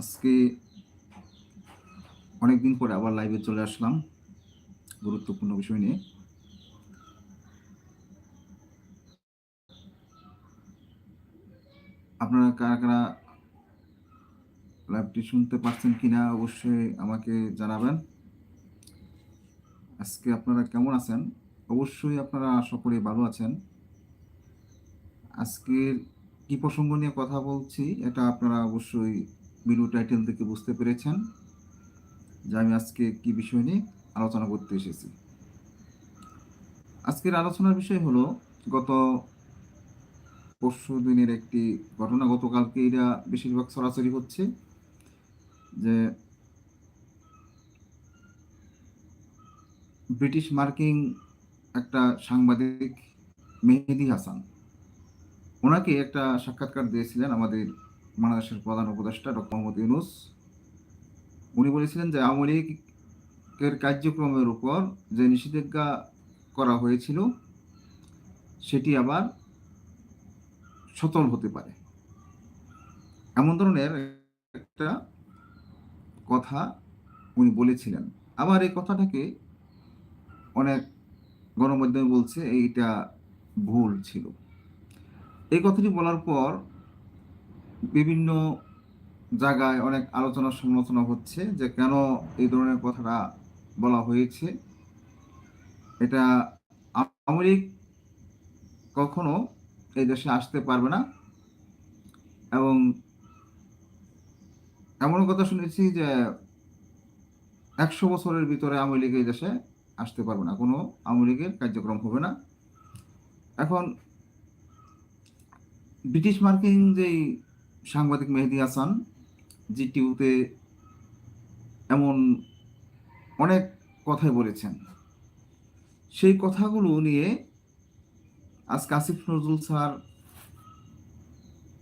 আজকে অনেকদিন পরে আবার লাইভে চলে আসলাম। গুরুত্বপূর্ণ বিষয় নিয়ে। আপনারা কারা কারা লাইভটি শুনতে পাচ্ছেন কিনা অবশ্যই আমাকে জানাবেন। আজকে আপনারা কেমন আছেন? অবশ্যই আপনারা করি ভালো আছেন। আজকের কি প্রসঙ্গ নিয়ে কথা বলছি, এটা আপনারা অবশ্যই ভিডিও টাইটেল থেকে বুঝতে পেরেছেন, যে আমি আজকে কি বিষয় নিয়ে আলোচনা করতে এসেছি। আজকের আলোচনার বিষয় হলো, গত পরশু দিনের একটি ঘটনা, গতকালকে এটা বেশিরভাগ সরাসরি হচ্ছে যে ব্রিটিশ মার্কিং একটা সাংবাদিক মেহেদি হাসান, ওনাকে একটা সাক্ষাৎকার দিয়েছিলেন আমাদের বাংলাদেশের প্রধান উপদেষ্টা ডক্টর মোহাম্মদ ইউনুস। উনি বলেছিলেন যে আওয়ামী লীগের কার্যক্রমের উপর যে নিষেধাজ্ঞা করা হয়েছিল, সেটি আবার সচল হতে পারে। এমন ধরনের একটা কথা উনি বলেছিলেন। আবার এই কথাটাকে অনেক গণমাধ্যমে বলছে, এইটা ভুল ছিল। এই কথাটি বলার পর বিভিন্ন জায়গায় অনেক আলোচনা সমালোচনা হচ্ছে যে কেন এই ধরনের কথাটা বলা হয়েছে। এটা আওয়ামী কখনো এই দেশে আসতে পারবে না এবং এমন কথা শুনেছি যে একশো বছরের ভিতরে আওয়ামী লীগ এই দেশে আসতে পারবে না। কোনো আওয়ামী লীগের কার্যক্রম হবে না। এখন ব্রিটিশ মার্কিন যেই সাংবাদিক মেহেদি হাসান, জিটিউতে এমন অনেক কথাই বলেছেন। সেই কথাগুলো নিয়ে আজ আসিফ নজরুল স্যার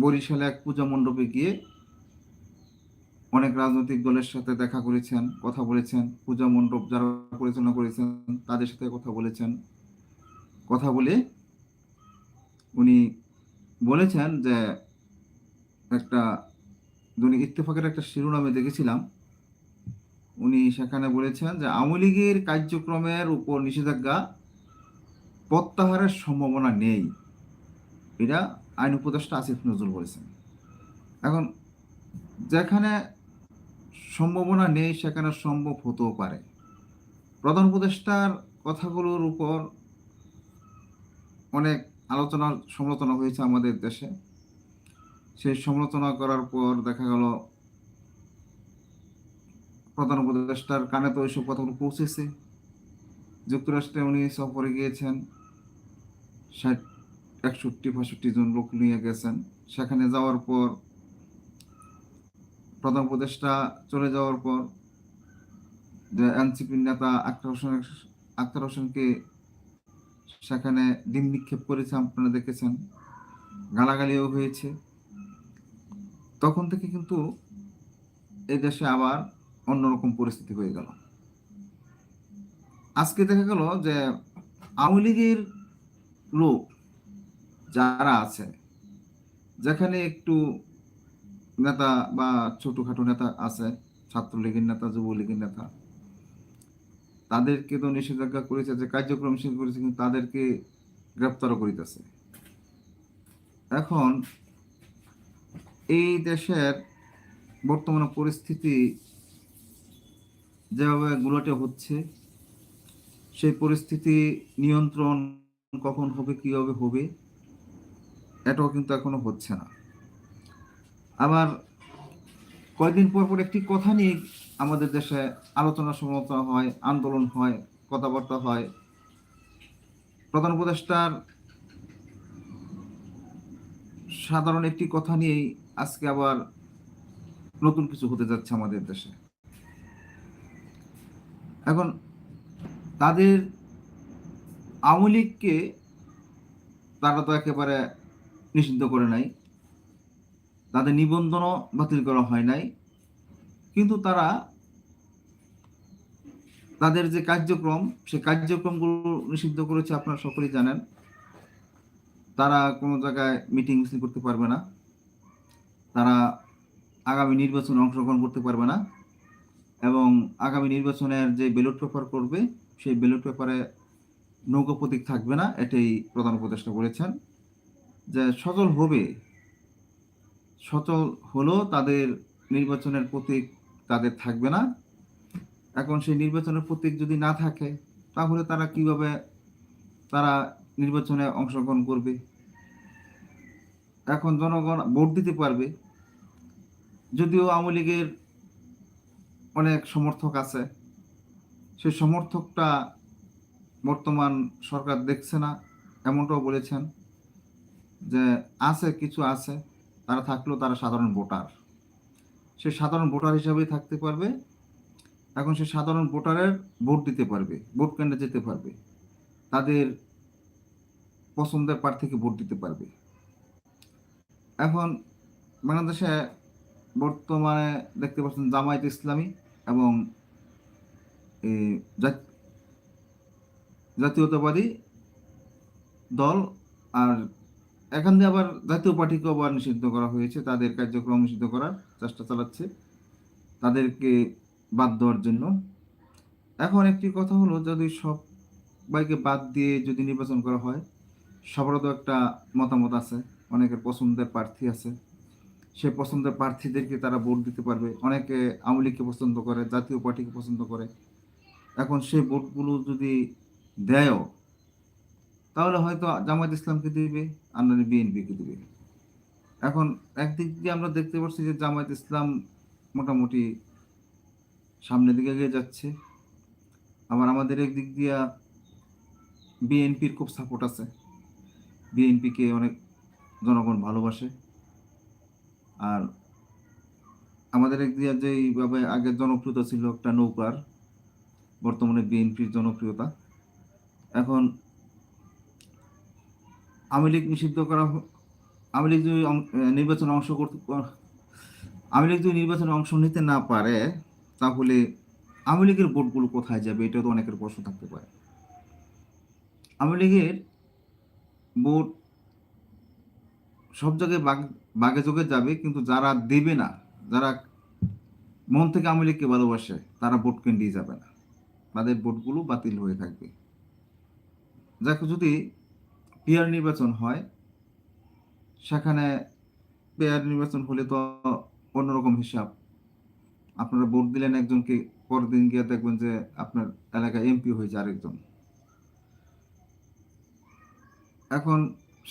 বরিশালে এক পূজা মণ্ডপে গিয়ে অনেক রাজনৈতিক দলের সাথে দেখা করেছেন, কথা বলেছেন, পূজা মণ্ডপ যারা পরিচালনা করেছেন তাদের সাথে কথা বলেছেন। কথা বলে উনি বলেছেন যে একটা দৈনিক ইত্তেফাকের একটা শিরোনামে দেখেছিলাম। উনি সেখানে বলেছেন যে, আওয়ামী লীগের কার্যক্রমের উপর নিষেধাজ্ঞা প্রত্যাহারের সম্ভাবনা নেই। এটা আইন উপদেষ্টা আসিফ নজরুল বলেছেন। এখন, যেখানে সম্ভাবনা নেই, সেখানে সম্ভব হতেও পারে। প্রধান উপদেষ্টার কথাগুলোর উপর অনেক আলোচনা, সমালোচনা হয়েছে আমাদের দেশে। সেই সমালোচনা করার পর দেখা গেল প্রধান উপদেষ্টার কানে তো ওইসব কথাগুলো পৌঁছেছে। যুক্তরাষ্ট্রে উনি সফরে গিয়েছেন, ষাট, একষট্টি, পঁয়ষট্টি জন লোক নিয়ে গেছেন। সেখানে যাওয়ার পর প্রধান উপদেষ্টা চলে যাওয়ার পর যে এনসিপির নেতা আক্তার হোসেন, আক্তার হোসেনকে সেখানে ডিম নিক্ষেপ করেছে, আপনারা দেখেছেন। গালাগালিও হয়েছে। তখন থেকে কিন্তু এই দেশে আবার অন্যরকম পরিস্থিতি হয়ে গেল। আজকে দেখা গেল যে আওয়ামী লীগের লোক যারা আছে, যেখানে একটু নেতা বা ছোটখাটো নেতা আছে, ছাত্রলীগের নেতা, যুবলীগের নেতা, তাদেরকে তো নিষেধাজ্ঞা করেছে যে কার্যক্রম করেছে, কিন্তু তাদেরকে গ্রেপ্তারও করিতেছে। এখন এই দেশের বর্তমান পরিস্থিতি যেভাবে গুলোটে হচ্ছে, সেই পরিস্থিতি নিয়ন্ত্রণ কখন হবে, কীভাবে হবে, এটাও কিন্তু এখনও হচ্ছে না। আবার কয়েকদিন পর পর একটি কথা নিয়ে আমাদের দেশে আলোচনা সমালোচনা হয়, আন্দোলন হয়, কথাবার্তা হয়। প্রধান উপদেষ্টার সাধারণ একটি কথা নিয়েই আজকে আবার নতুন কিছু হতে যাচ্ছে আমাদের দেশে। এখন তাদের আওয়ামী লীগকে তারা তো একেবারে নিষিদ্ধ করে নাই। তাদের নিবন্ধনও বাতিল করা হয় নাই। কিন্তু তারা তাদের যে কার্যক্রম সে কার্যক্রমগুলো নিষিদ্ধ করেছে আপনারা সকলেই জানেন। তারা কোনো জায়গায় মিটিং মিছিল করতে পারবে না। তারা আগামী নির্বাচনে অংশগ্রহণ করতে পারবে না এবং আগামী নির্বাচনের যে ব্যালট পেপার করবে, সেই ব্যালট পেপারে নৌকা প্রতীক থাকবে না, এটাই প্রধান উপদেষ্টা বলেছেন। যে সচল হবে, সচল হলেও তাদের নির্বাচনের প্রতীক তাদের থাকবে না। এখন সেই নির্বাচনের প্রতীক যদি না থাকে, তাহলে তারা কীভাবে তারা নির্বাচনে অংশগ্রহণ করবে? এখন জনগণ ভোট দিতে পারবে। যদিও আওয়ামী লীগের অনেক সমর্থক আছে। সেই সমর্থকটা বর্তমান সরকার দেখছে না, এমনটাও বলেছেন যে আছে, কিছু আছে, তারা থাকলেও তারা সাধারণ ভোটার। সে সাধারণ ভোটার হিসাবেই থাকতে পারবে। এখন সে সাধারণ ভোটারের ভোট দিতে পারবে, ভোট কেন্দ্রে যেতে পারবে। তাদের পছন্দের প্রার্থীকে ভোট দিতে পারবে। এখন বাংলাদেশে বর্তমানে দেখতে পাচ্ছেন জামায়াত ইসলামী এবং জাতীয়তাবাদী দল আর এখান দিয়ে আবার জাতীয় পার্টিকেও আবার নিষিদ্ধ করা হয়েছে। তাদের কার্যক্রম নিষিদ্ধ করার চেষ্টা চালাচ্ছে তাদেরকে বাদ দেওয়ার জন্য। এখন একটি কথা হলো, যদি সবাইকে বাদ দিয়ে যদি নির্বাচন করা হয় সবারও তো একটা মতামত আছে। অনেকের পছন্দের প্রার্থী আছে। সে পছন্দের প্রার্থীদেরকে তারা ভোট দিতে পারবে। অনেকে আওয়ামী লীগকে পছন্দ করে, জাতীয় পার্টিকে পছন্দ করে। এখন সেই ভোটগুলো যদি দেয়ও, তাহলে হয়তো জামায়াত ইসলামকে দিবে, আর নাহলে বিএনপিকে দিবে। এখন একদিক দিয়ে আমরা দেখতে পাচ্ছি যে জামায়াত ইসলাম মোটামুটি সামনের দিকে এগিয়ে যাচ্ছে। আবার আমাদের একদিক দিয়া বিএনপির খুব সাপোর্ট আছে। বিএনপিকে অনেক জনগণ ভালোবাসে। আর আমাদের এক দিয়া যেইভাবে আগে জনপ্রিয়তা ছিল একটা নৌকার, বর্তমানে বিএনপির জনপ্রিয়তা। এখন আওয়ামী লীগ নিষিদ্ধ করা আওয়ামী লীগ যদি নির্বাচনে অংশ করতে আওয়ামী লীগ যদি নির্বাচনে অংশ নিতে না পারে, তাহলে আওয়ামী লীগের ভোটগুলো কোথায় যাবে? এটা তো অনেকের প্রশ্ন থাকতে পারে। আওয়ামী লীগের ভোট সব জায়গায় বাগ বাগে যোগে যাবে, কিন্তু যারা দেবে না, যারা মন থেকে আওয়ামী লীগকে ভালোবাসে, তারা ভোট কেন্দ্রেই যাবে না। তাদের ভোটগুলো বাতিল হয়ে থাকবে। দেখো যদি পেয়ার নির্বাচন হয়, সেখানে পেয়ার নির্বাচন হলে তো অন্যরকম হিসাব। আপনারা ভোট দিলেন একজনকে, পরের দিন গিয়ে দেখবেন যে আপনার এলাকায় এমপি হয়েছে আরেকজন। এখন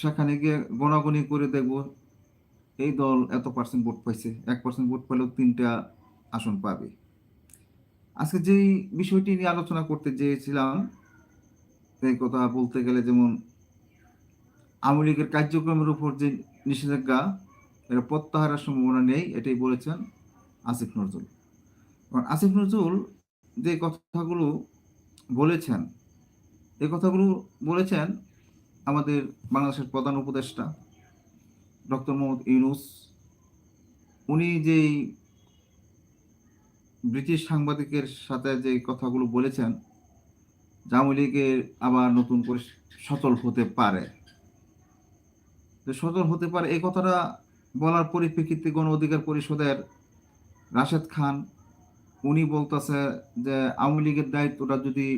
সেখানে গিয়ে গণাগণি করে দেখব, এই দল এত পার্সেন্ট ভোট পাইছে। এক পার্সেন্ট ভোট পেলেও তিনটা আসন পাবে। আজকে যেই বিষয়টি নিয়ে আলোচনা করতে চেয়েছিলাম এই কথা বলতে গেলে যেমন আওয়ামী লীগের কার্যক্রমের উপর যে নিষেধাজ্ঞা, এটা প্রত্যাহারের সম্ভাবনা নেই, এটাই বলেছেন আসিফ নজরুল। কারণ আসিফ নজরুল যে কথাগুলো বলেছেন এই কথাগুলো বলেছেন আমাদের বাংলাদেশের প্রধান উপদেষ্টা, ডক্টর মোহাম্মদ ইউনুস, উনি যেই ব্রিটিশ সাংবাদিকের সাথে যে কথাগুলো বলেছেন আওয়ামী লীগের আবার নতুন করে সচল হতে পারে। যে সচল হতে পারে, এই কথাটা বলার পরিপ্রেক্ষিতে গণ অধিকার পরিষদের রাশেদ খান, উনি বলতেছে যে আওয়ামী লীগের দায়িত্বটা যদি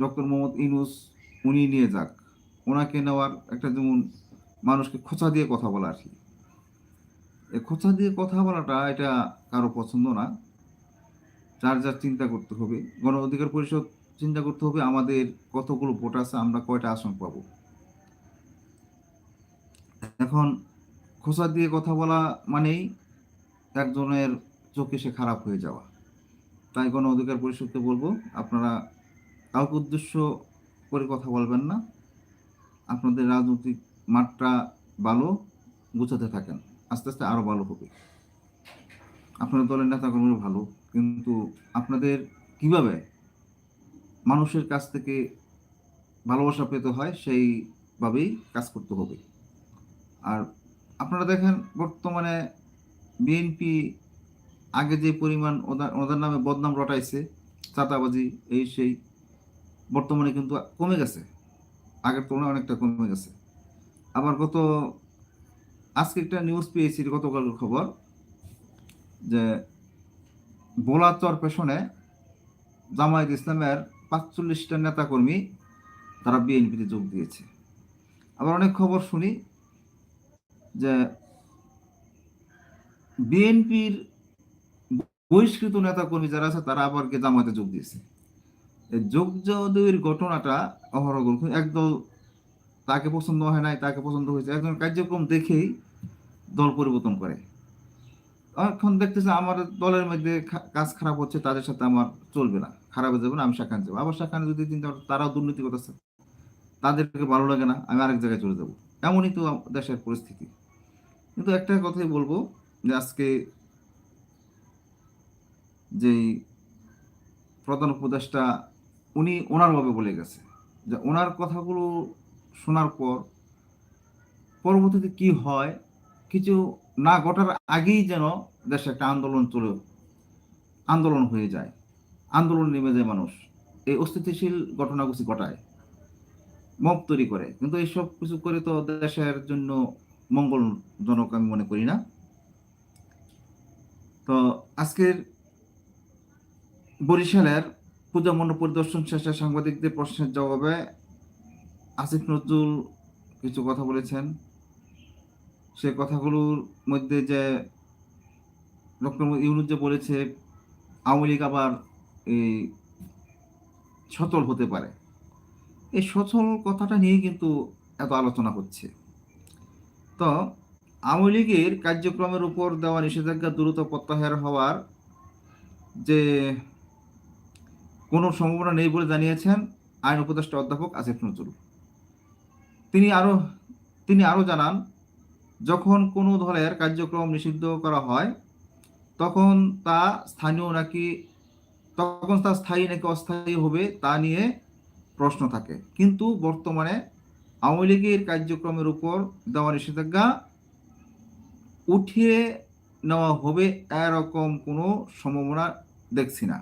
ডক্টর মোহাম্মদ ইনুস উনি নিয়ে যাক। ওনাকে নেওয়ার একটা যেমন মানুষকে খোঁচা দিয়ে কথা বলা আর কি। এই খোঁচা দিয়ে কথা বলাটা এটা কারও পছন্দ না। যার যার চিন্তা করতে হবে, গণ অধিকার পরিষদ চিন্তা করতে হবে, আমাদের কতগুলো ভোট আছে, আমরা কয়টা আসন পাবো। এখন খোঁচা দিয়ে কথা বলা মানেই একজনের চোখে সে খারাপ হয়ে যাওয়া। তাই গণ অধিকার পরিষদকে বলব, আপনারা কাউকে উদ্দেশ্য করে কথা বলবেন না। আপনাদের রাজনৈতিক মাঠটা ভালো গুছাতে থাকেন। আস্তে আস্তে আরও ভালো হবে। আপনাদের দলের নেতাকর্মীরা ভালো, কিন্তু আপনাদের কীভাবে মানুষের কাছ থেকে ভালোবাসা পেতে হয় সেইভাবেই কাজ করতে হবে। আর আপনারা দেখেন, বর্তমানে বিএনপি আগে যে পরিমাণ ওদের নামে বদনাম রটাইছে, চাঁদাবাজি, এই সেই, বর্তমানে কিন্তু কমে গেছে। আগের তুলনায় অনেকটা কমে গেছে। আবার গত, আজকে একটা নিউজ পেয়েছি গতকালের খবর যে বোলাচর পেছনে জামায়াত ইসলামের পাঁচচল্লিশটা নেতাকর্মী তারা বিএনপিতে যোগ দিয়েছে। আবার অনেক খবর শুনি যে বিএনপির বহিষ্কৃত নেতাকর্মী যারা আছে তারা আবার কে জামায়াতে যোগ দিয়েছে। যোগ যদুর ঘটনাটা অহরহ একদল তাকে পছন্দ হয় নাই, তাকে পছন্দ হয়েছে। একজন কার্যক্রম দেখেই দল পরিবর্তন করে। এখন দেখতেছে আমার দলের মধ্যে কাজ খারাপ হচ্ছে, তাদের সাথে আমার চলবে না। খারাপ হয়ে যাবে না, আমি সেখানে যাব। আবার সেখানে যদি চিন্তা তারাও দুর্নীতি করতেছে। তাদেরকে ভালো লাগে না, আমি আরেক জায়গায় চলে যাব। এমনই তো দেশের পরিস্থিতি। কিন্তু একটা কথাই বলব যে আজকে যেই প্রধান উপদেষ্টা, উনি ওনার ভাবে বলে গেছে। যে ওনার কথাগুলো শোনার পর পরবর্তীতে কি হয়, কিছু না ঘটার আগেই যেন দেশে একটা আন্দোলন চলে, আন্দোলন হয়ে যায়। আন্দোলন নেমে যায় মানুষ। এই অস্থিতিশীল ঘটনাগুলি ঘটায়, মব তৈরি করে। কিন্তু এইসব কিছু করে তো দেশের জন্য মঙ্গলজনক আমি মনে করি না। তো আজকের বরিশালের মণ্ডপ পরিদর্শন শেষে সাংবাদিকদের প্রশ্নের জবাবে আসিফ নজরুল কিছু কথা বলেছেন। সে কথাগুলোর মধ্যে যে ডক্টর ইউনুস যে বলেছে, আওয়ামী লীগ আবার এই সচল হতে পারে। এই সচল কথাটা নিয়ে কিন্তু এত আলোচনা হচ্ছে। তো আওয়ামী লীগের কার্যক্রমের উপর দেওয়া নিষেধাজ্ঞা দ্রুত প্রত্যাহার হওয়ার যে কোনো সম্ভাবনা নেই বলে জানিয়েছেন আইন উপদেষ্টা অধ্যাপক আসিফ নজরুল। তিনি আরও তিনি আরও জানান, যখন কোনো দলের কার্যক্রম নিষিদ্ধ করা হয়, তখন তা স্থানীয় নাকি, তখন তা স্থায়ী নাকি অস্থায়ী হবে তা নিয়ে প্রশ্ন থাকে। কিন্তু বর্তমানে আওয়ামী লীগের কার্যক্রমের উপর দেওয়া নিষেধাজ্ঞা উঠিয়ে নেওয়া হবে এরকম কোনো সম্ভাবনা দেখছি না।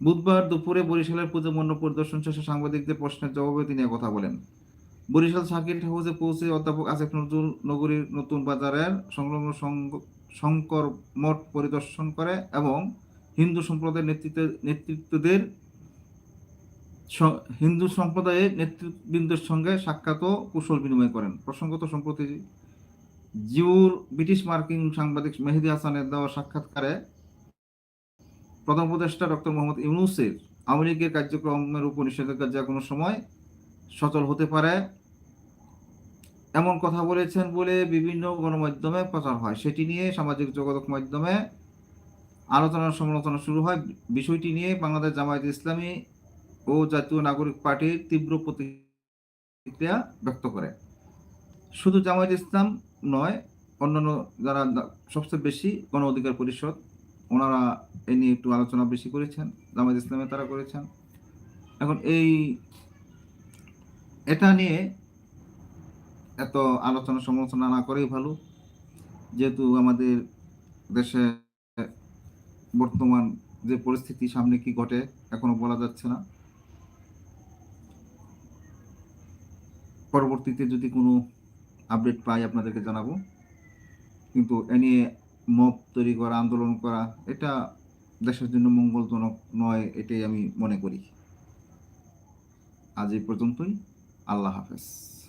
বুধবার দুপুরে বরিশালের পুজো মণ্ডপ পরিদর্শন শেষে সাংবাদিকদের প্রশ্নের জবাবে তিনি কথা বলেন। বরিশাল সার্কিট হাউসে পৌঁছে অধ্যাপক আসিফ নজরুল নগরীর নতুন বাজারের সংলগ্ন শঙ্কর মঠ পরিদর্শন করে এবং হিন্দু সম্প্রদায়ের নেতৃত্ব, নেতৃত্বদের হিন্দু সম্প্রদায়ের নেতৃবৃন্দের সঙ্গে সাক্ষাৎ ও কুশল বিনিময় করেন। প্রসঙ্গত, সম্প্রতি জিউর ব্রিটিশ মার্কিন সাংবাদিক মেহেদি হাসানের দেওয়া সাক্ষাৎকারে প্রধান উপদেষ্টা ডক্টর মোহাম্মদ ইউনুসের আওয়ামী লীগের কার্যক্রমের উপর নিষেধাজ্ঞা যে কোনো সময় সচল হতে পারে? এমন কথা বলেছেন বলে বিভিন্ন গণমাধ্যমে প্রচার হয়। সেটি নিয়ে সামাজিক যোগাযোগ মাধ্যমে আলোচনা সমালোচনা শুরু হয়। বিষয়টি নিয়ে বাংলাদেশ জামায়াত ইসলামী ও জাতীয় নাগরিক পার্টির তীব্র প্রতিক্রিয়া ব্যক্ত করে। শুধু জামায়াত ইসলাম নয়, অন্যান্য যারা সবচেয়ে বেশি গণ অধিকার পরিষদ ওনারা এ নিয়ে একটু আলোচনা বেশি করেছেন, জামায়াত ইসলামে তারা করেছেন। এখন এই, এটা নিয়ে এত আলোচনা সমালোচনা না করেই ভালো। যেহেতু আমাদের দেশে বর্তমান যে পরিস্থিতি, সামনে কি ঘটে এখনও বলা যাচ্ছে না। পরবর্তীতে যদি কোনো আপডেট পাই আপনাদেরকে জানাব। কিন্তু এ নিয়ে মব তৈরি করা, আন্দোলন করা, এটা দেশের জন্য মঙ্গলজনক নয়, এটাই আমি মনে করি। আজ এই পর্যন্তই। আল্লাহ হাফেজ।